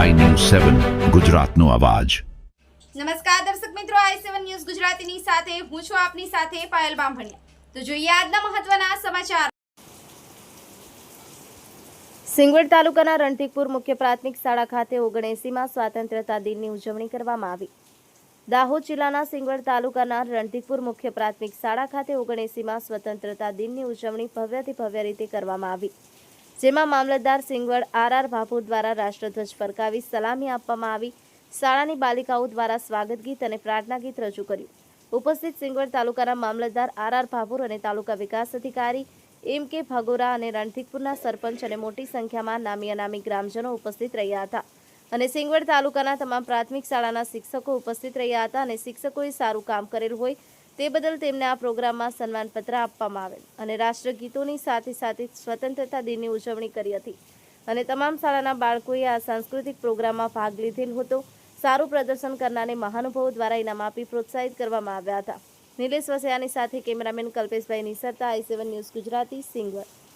સેવન ગુજરાતનો અવાજ. નમસ્કાર દર્શક મિત્રો આઈ સેવન ન્યૂઝ ગુજરાતીની સાથે હું છું આપની સાથે પાયલ બામભણિયા. તો જોઈએ આજના મહત્વના સમાચાર. સિંગવડ તાલુકાના રણટીકપુર મુખ્ય પ્રાથમિક શાળા ખાતે ઓગણએંસીમાં સ્વાતંત્રતા દિનની ઉજવણી કરવામાં આવી. દાહોદ જિલ્લાના સિંગવડ તાલુકાના રણતીકપુર મુખ્ય પ્રાથમિક શાળા ખાતે ઓગણએંસીમાં સ્વતંત્રતા દિનની ઉજવણી ભવ્યથી ભવ્ય રીતે કરવામાં આવી. જેમાં મામલતદાર સિંગવડ આર આર દ્વારા રાષ્ટ્રધ્વજ ફરકાવી સલામી આપવામાં આવી. શાળાની બાલિકાઓ દ્વારા સ્વાગત ગીત અને પ્રાર્થના ગીત રજૂ કર્યું. ઉપસ્થિત સિંગવડ તાલુકાના મામલતદાર આર આર ભાભોર અને તાલુકા વિકાસ અધિકારી એમ કે ભગોરા અને રણથીકપુરના સરપંચ અને મોટી સંખ્યામાં નામી અનામી ગ્રામજનો ઉપસ્થિત રહ્યા હતા. અને સિંગવડ તાલુકાના તમામ પ્રાથમિક શાળાના શિક્ષકો ઉપસ્થિત રહ્યા હતા અને શિક્ષકોએ સારું કામ કરેલું હોય તે બદલ તેમને આ પ્રોગ્રામમાં સન્માનપત્ર આપવામાં આવેલ અને રાષ્ટ્રગીતોની સાથે સાથે સ્વતંત્રતા દિનની ઉજવણી કરી હતી. અને તમામ શાળાના બાળકોએ આ સાંસ્કૃતિક પ્રોગ્રામમાં ભાગ લીધેલ હતો. સારું પ્રદર્શન કરનારને મહાનુભાવો દ્વારા ઇનામ આપી પ્રોત્સાહિત કરવામાં આવ્યા હતા. નિલેશ વસયાની સાથે cameraman Kalpeshbhai Nisarta I seven news Gujarati Singvad